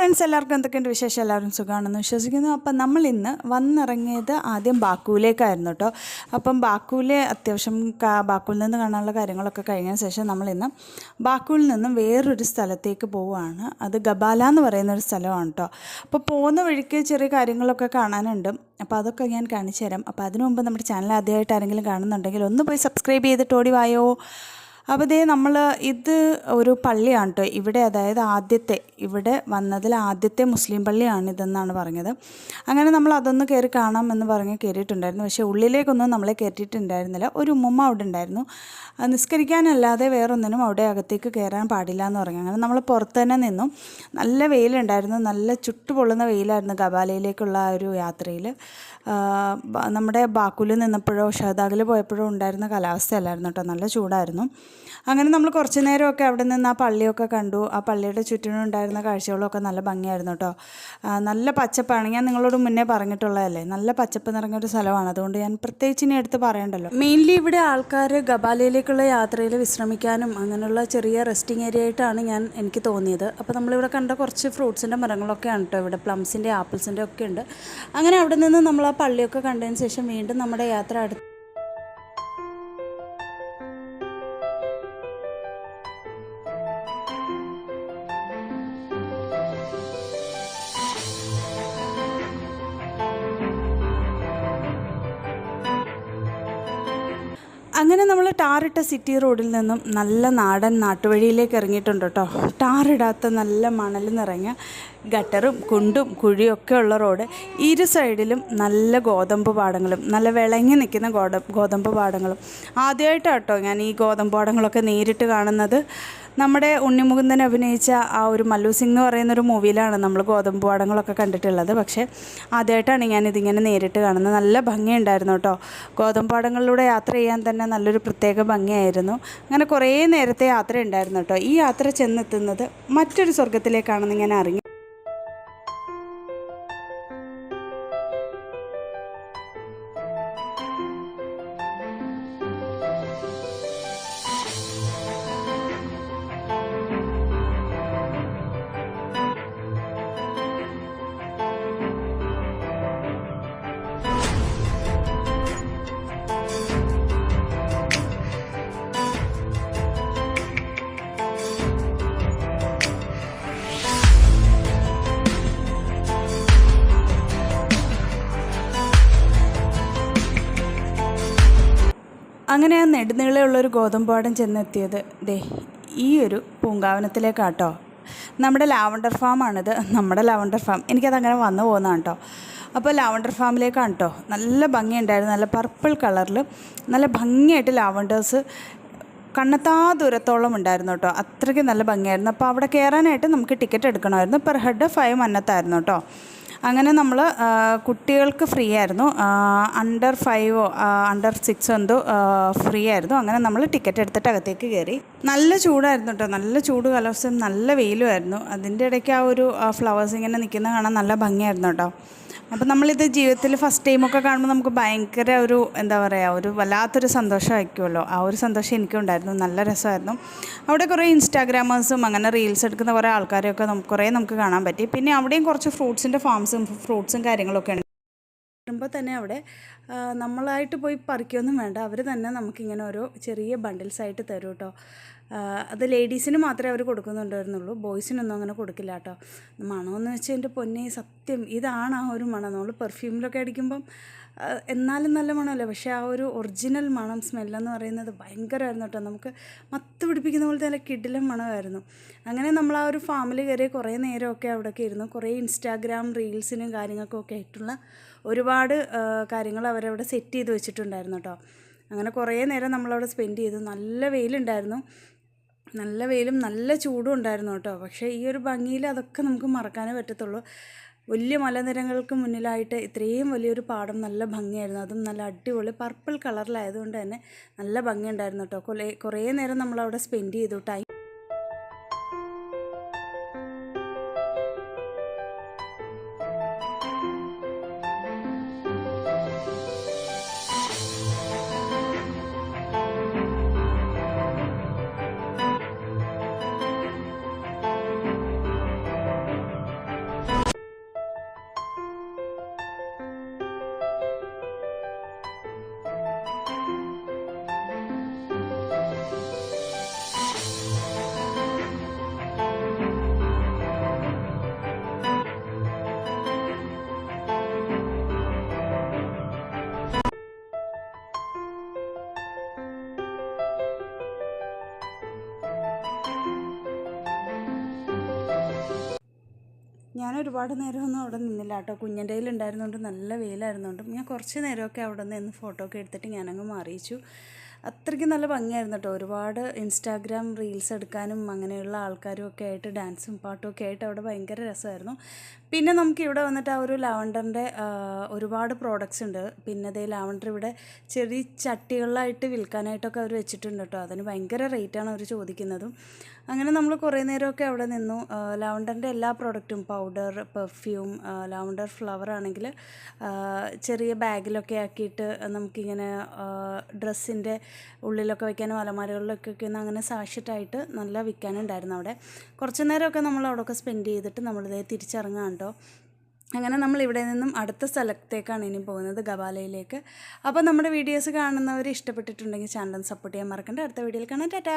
Friends എല്ലാവർക്കും എന്തൊക്കെയുണ്ട് വിശേഷം? എല്ലാവരും സുഖമാണെന്ന് വിശ്വസിക്കുന്നു. അപ്പം നമ്മൾ ഇന്ന് വന്നിറങ്ങിയത് ആദ്യം ബാക്കുവിലേക്കായിരുന്നു കേട്ടോ. അപ്പം ബാക്കുവിലെ അത്യാവശ്യം ബാക്കുവിൽ നിന്ന് കാണാനുള്ള കാര്യങ്ങളൊക്കെ കഴിഞ്ഞതിന് ശേഷം നമ്മൾ ഇന്ന് ബാക്കുവിൽ നിന്നും വേറൊരു സ്ഥലത്തേക്ക് പോവുകയാണ്. അത് ഗബാല എന്ന് പറയുന്ന ഒരു സ്ഥലമാണ് കേട്ടോ. അപ്പോൾ പോകുന്ന വഴിക്ക് ചെറിയ കാര്യങ്ങളൊക്കെ കാണാനുണ്ട്. അപ്പോൾ അതൊക്കെ ഞാൻ കാണിച്ചു തരാം. അപ്പോൾ അതിനു മുമ്പ് നമ്മുടെ ചാനൽ ആദ്യമായിട്ട് ആരെങ്കിലും കാണുന്നുണ്ടെങ്കിൽ ഒന്ന് പോയി സബ്സ്ക്രൈബ് ചെയ്തിട്ട് ഓടി വായോ. അപ്പോൾ ഇതേ നമ്മൾ ഇത് ഒരു പള്ളിയാണ് കേട്ടോ ഇവിടെ അതായത് ആദ്യത്തെ ഇവിടെ വന്നതിൽ ആദ്യത്തെ മുസ്ലിം പള്ളിയാണ് ഇതെന്നാണ് പറഞ്ഞത്. അങ്ങനെ നമ്മൾ അതൊന്ന് കയറി കാണാം എന്ന് പറഞ്ഞ് കയറിയിട്ടുണ്ടായിരുന്നു പക്ഷേ ഉള്ളിലേക്കൊന്നും നമ്മളെ കയറ്റിയിട്ടുണ്ടായിരുന്നില്ല ഒരു ഉമ്മ അവിടെ ഉണ്ടായിരുന്നു. നിസ്കരിക്കാനല്ലാതെ വേറൊന്നിനും അവിടെ അകത്തേക്ക് കയറാൻ പാടില്ല എന്ന് പറഞ്ഞു. അങ്ങനെ നമ്മൾ പുറത്ത് തന്നെ നിന്നു. നല്ല വെയിലുണ്ടായിരുന്നു. നല്ല ചുട്ടുപൊള്ളുന്ന വെയിലായിരുന്നു ഗബാലയിലേക്കുള്ള ഒരു യാത്രയിൽ. നമ്മുടെ ബാക്കുലിൽ നിന്നപ്പോഴോ ഷഹദാഗിൽ പോയപ്പോഴോ ഉണ്ടായിരുന്ന കാലാവസ്ഥയല്ലായിരുന്നു കേട്ടോ നല്ല ചൂടായിരുന്നു. അങ്ങനെ നമ്മൾ കുറച്ച് നേരമൊക്കെ അവിടെ നിന്ന് ആ പള്ളിയൊക്കെ കണ്ടു. ആ പള്ളിയുടെ ചുറ്റിനും ഉണ്ടായിരുന്ന കാഴ്ചകളൊക്കെ നല്ല ഭംഗിയായിരുന്നു കേട്ടോ. നല്ല പച്ചപ്പാണ്. ഞാൻ നിങ്ങളോട് മുന്നേ പറഞ്ഞിട്ടുള്ളതല്ലേ? നല്ല പച്ചപ്പ് നിറഞ്ഞൊരു സ്ഥലമാണ്. അതുകൊണ്ട് ഞാൻ പ്രത്യേകിച്ച് ഇനി എടുത്ത് പറയണ്ടല്ലോ. മെയിൻലി ഇവിടെ ആൾക്കാർ ഗബാലയിലേക്കുള്ള യാത്രയിൽ വിശ്രമിക്കാനും അങ്ങനെയുള്ള ചെറിയ റെസ്റ്റിംഗ് ഏരിയ ആയിട്ടാണ് ഞാൻ എനിക്ക് തോന്നിയത്. അപ്പോൾ നമ്മളിവിടെ കണ്ട കുറച്ച് ഫ്രൂട്ട്സിന്റെ മരങ്ങളൊക്കെയാണ് കേട്ടോ ഇവിടെ. പ്ലംസിന്റെ ആപ്പിൾസിന്റെ ഒക്കെ ഉണ്ട്. അങ്ങനെ അവിടെ നിന്ന് നമ്മൾ ആ പള്ളിയൊക്കെ കണ്ടതിന് ശേഷം വീണ്ടും നമ്മുടെ യാത്ര അടുത്ത് അങ്ങനെ നമ്മൾ ടാറിട്ട സിറ്റി റോഡിൽ നിന്നും നല്ല നാടൻ നാട്ടുവഴിയിലേക്ക് ഇറങ്ങിയിട്ടുണ്ട് കേട്ടോ. ടാറിടാത്ത നല്ല മണൽ നിറഞ്ഞ ഗട്ടറും കുണ്ടും കുഴിയും ഒക്കെ ഉള്ള റോഡ് ഇരു സൈഡിലും നല്ല ഗോതമ്പ് പാടങ്ങളും നല്ല വിളങ്ങി നിൽക്കുന്ന ഗോത ഗോതമ്പ് പാടങ്ങളും. ആദ്യമായിട്ടാട്ടോ ഞാൻ ഈ ഗോതമ്പ് പാടങ്ങളൊക്കെ നേരിട്ട് കാണുന്നത്. നമ്മുടെ ഉണ്ണിമുകുന്ദൻ അഭിനയിച്ച ആ ഒരു മല്ലു സിംഗ് എന്ന് പറയുന്ന ഒരു മൂവിയിലാണ് നമ്മൾ ഗോതമ്പ് പാടങ്ങളൊക്കെ കണ്ടിട്ടുള്ളത്. പക്ഷേ ആദ്യമായിട്ടാണ് ഞാൻ ഇതിങ്ങനെ നേരിട്ട് കാണുന്നത്. നല്ല ഭംഗിയുണ്ടായിരുന്നു കേട്ടോ. ഗോതമ്പ് പാടങ്ങളിലൂടെ യാത്ര ചെയ്യാൻ തന്നെ നല്ലൊരു പ്രത്യേക ഭംഗിയായിരുന്നു. അങ്ങനെ കുറേ നേരത്തെ യാത്ര ഉണ്ടായിരുന്നു കേട്ടോ. ഈ യാത്ര ചെന്നെത്തുന്നത് മറ്റൊരു സ്വർഗത്തിലേക്കാണെന്ന് ഞാൻ അറിഞ്ഞു അങ്ങനെ ആ നെടുനീളമുള്ളൊരു ഗോതമ്പാടം ചെന്നെത്തിയത് ദേ ഈ ഒരു പൂങ്കാവനത്തിലേക്കാട്ടോ. നമ്മുടെ ലാവണ്ടർ ഫാമാണിത്. നമ്മുടെ ലാവണ്ടർ ഫാം. എനിക്കത് അങ്ങനെ വന്നു പോകുന്നതാണ് കേട്ടോ അപ്പോൾ ലാവണ്ടർ ഫാമിലേക്കാണ് കേട്ടോ നല്ല ഭംഗിയുണ്ടായിരുന്നു. നല്ല പർപ്പിൾ കളറിൽ നല്ല ഭംഗിയായിട്ട് ലാവണ്ടേഴ്സ് കണ്ണെത്താ ദൂരത്തോളം ഉണ്ടായിരുന്നു കേട്ടോ അത്രയ്ക്ക് നല്ല ഭംഗിയായിരുന്നു. അപ്പോൾ അവിടെ കയറാനായിട്ട് നമുക്ക് ടിക്കറ്റ് എടുക്കണമായിരുന്നു. പെർ ഹെഡ് ഫൈവ് മന്നത്തായിരുന്നു കേട്ടോ അങ്ങനെ നമ്മൾ കുട്ടികൾക്ക് ഫ്രീ ആയിരുന്നു അണ്ടർ ഫൈവോ അണ്ടർ സിക്സോ എന്തോ ഫ്രീ ആയിരുന്നു അങ്ങനെ നമ്മൾ ടിക്കറ്റ് എടുത്തിട്ട് അകത്തേക്ക് കയറി നല്ല ചൂടായിരുന്നു കേട്ടോ നല്ല ചൂട് കാലാവസ്ഥയും നല്ല വെയിലുമായിരുന്നു അതിന്റെ ഇടയ്ക്ക് ആ ഒരു ഫ്ലവേഴ്സ് ഇങ്ങനെ നിൽക്കുന്ന കാണാൻ നല്ല ഭംഗിയായിരുന്നു കേട്ടോ അപ്പം നമ്മളിത് ജീവിതത്തിൽ ഫസ്റ്റ് ടൈമൊക്കെ കാണുമ്പോൾ നമുക്ക് ഭയങ്കര ഒരു എന്താ പറയുക ഒരു വല്ലാത്തൊരു സന്തോഷമായിരിക്കുമല്ലോ. ആ ഒരു സന്തോഷം എനിക്കുണ്ടായിരുന്നു നല്ല രസമായിരുന്നു. അവിടെ കുറേ ഇൻസ്റ്റാഗ്രാമേഴ്സും അങ്ങനെ റീൽസ് എടുക്കുന്ന കുറേ ആൾക്കാരെയൊക്കെ നമുക്ക് കുറേ നമുക്ക് കാണാൻ പറ്റി. പിന്നെ അവിടെയും കുറച്ച് ഫ്രൂട്ട്സിന്റെ ഫാംസും ഫ്രൂട്ട്സും കാര്യങ്ങളൊക്കെ ഉണ്ട്. വരുമ്പോൾ തന്നെ അവിടെ നമ്മളായിട്ട് പോയി പറിക്കുകയൊന്നും വേണ്ട. അവർ തന്നെ നമുക്കിങ്ങനെ ഓരോ ചെറിയ ബണ്ടിൽസ് ആയിട്ട് തരും കേട്ടോ അത് ലേഡീസിന് മാത്രമേ അവർ കൊടുക്കുന്നുണ്ടായിരുന്നുള്ളൂ. ബോയ്സിനൊന്നും അങ്ങനെ കൊടുക്കില്ല കേട്ടോ. മണമെന്ന് വെച്ചാൽ എന്റെ പൊന്നെ സത്യം ഇതാണ് ആ ഒരു മണം. നമ്മൾ പെർഫ്യൂമിലൊക്കെ അടിക്കുമ്പം എന്നാലും നല്ല മണമല്ലേ? പക്ഷേ ആ ഒരു ഒറിജിനൽ മണം സ്മെല്ലെന്ന് പറയുന്നത് ഭയങ്കരമായിരുന്നു കേട്ടോ. നമുക്ക് മത്ത് പിടിപ്പിക്കുന്ന പോലത്തെ നല്ല കിടിലം മണമായിരുന്നു. അങ്ങനെ നമ്മൾ ആ ഒരു ഫാമിൽ കയറി കുറേ നേരമൊക്കെ അവിടെയൊക്കെ ഇരുന്നു. കുറേ ഇൻസ്റ്റാഗ്രാം റീൽസിനും കാര്യങ്ങൾക്കൊക്കെ ആയിട്ടുള്ള ഒരുപാട് കാര്യങ്ങൾ അവരവിടെ സെറ്റ് ചെയ്ത് വെച്ചിട്ടുണ്ടായിരുന്നു കേട്ടോ. അങ്ങനെ കുറേ നേരം നമ്മളവിടെ സ്പെൻഡ് ചെയ്തു. നല്ല വെയിലുണ്ടായിരുന്നു. നല്ല വെയിലും നല്ല ചൂടും ഉണ്ടായിരുന്നു കേട്ടോ. പക്ഷേ ഈ ഒരു ഭംഗിയിൽ അതൊക്കെ നമുക്ക് മറക്കാനേ പറ്റത്തുള്ളൂ. വലിയ മലനിരകൾക്ക് മുന്നിലായിട്ട് ഇത്രയും വലിയൊരു പാടം നല്ല ഭംഗിയായിരുന്നു. അതും നല്ല അടിപൊളി പർപ്പിൾ കളറിലായതുകൊണ്ട് തന്നെ നല്ല ഭംഗിയുണ്ടായിരുന്നു കേട്ടോ. കുറേ കുറേ നേരം നമ്മളവിടെ സ്പെൻഡ് ചെയ്തു. ടൈം ഞാൻ ഒരുപാട് നേരമൊന്നും അവിടെ നിന്നില്ല കേട്ടോ. കുഞ്ഞിന്റെ കയ്യിലുണ്ടായിരുന്നുകൊണ്ട് നല്ല വെയിലായിരുന്നുകൊണ്ട് ഞാൻ കുറച്ച് നേരമൊക്കെ അവിടെ നിന്ന് ഫോട്ടോ ഒക്കെ എടുത്തിട്ട് ഞാനങ്ങ് മാറിയിച്ചു. അത്രയ്ക്ക് നല്ല ഭംഗിയായിരുന്നു കേട്ടോ. ഒരുപാട് ഇൻസ്റ്റാഗ്രാം റീൽസ് എടുക്കാനും അങ്ങനെയുള്ള ആൾക്കാരും ഒക്കെ ആയിട്ട് ഡാൻസും പാട്ടും ഒക്കെ ആയിട്ട് അവിടെ ഭയങ്കര രസമായിരുന്നു. പിന്നെ നമുക്ക് ഇവിടെ വന്നിട്ട് ആ ഒരു ലാവണ്ടറിന്റെ ഒരുപാട് പ്രോഡക്റ്റ്സ് ഉണ്ട്. പിന്നെ അതേ ലാവണ്ടർ ഇവിടെ ചെറിയ ചട്ടികളിലായിട്ട് വിൽക്കാനായിട്ടൊക്കെ അവർ വെച്ചിട്ടുണ്ട് കേട്ടോ. അതിന് ഭയങ്കര റേറ്റാണ് അവർ ചോദിക്കുന്നതും. അങ്ങനെ നമ്മൾ കുറേ നേരമൊക്കെ അവിടെ നിന്നു. ലാവണ്ടറിന്റെ എല്ലാ പ്രോഡക്റ്റും പൗഡർ പെർഫ്യൂം ലാവണ്ടർ ഫ്ലവർ ആണെങ്കിൽ ചെറിയ ബാഗിലൊക്കെ ആക്കിയിട്ട് നമുക്കിങ്ങനെ ഡ്രസ്സിന്റെ ഉള്ളിലൊക്കെ വയ്ക്കാനും അലമാരകളിലൊക്കെ വയ്ക്കുന്ന അങ്ങനെ സാക്ഷിട്ടായിട്ട് നല്ല വിൽക്കാനുണ്ടായിരുന്നു അവിടെ. കുറച്ച് നേരമൊക്കെ നമ്മൾ അവിടെയൊക്കെ സ്പെൻഡ് ചെയ്തിട്ട് നമ്മളിതേ തിരിച്ചിറങ്ങാം കേട്ടോ അങ്ങനെ നമ്മൾ ഇവിടെ നിന്നും അടുത്ത സ്ഥലത്തേക്കാണ് ഇനി പോകുന്നത് ഗവാലയിലേക്ക്. അപ്പോൾ നമ്മുടെ വീഡിയോസ് കാണുന്നവർ ഇഷ്ടപ്പെട്ടിട്ടുണ്ടെങ്കിൽ ചാനൽ സപ്പോർട്ട് ചെയ്യാൻ മറക്കണ്ട. അടുത്ത വീഡിയോയിൽ കാണാം. ടാറ്റാ.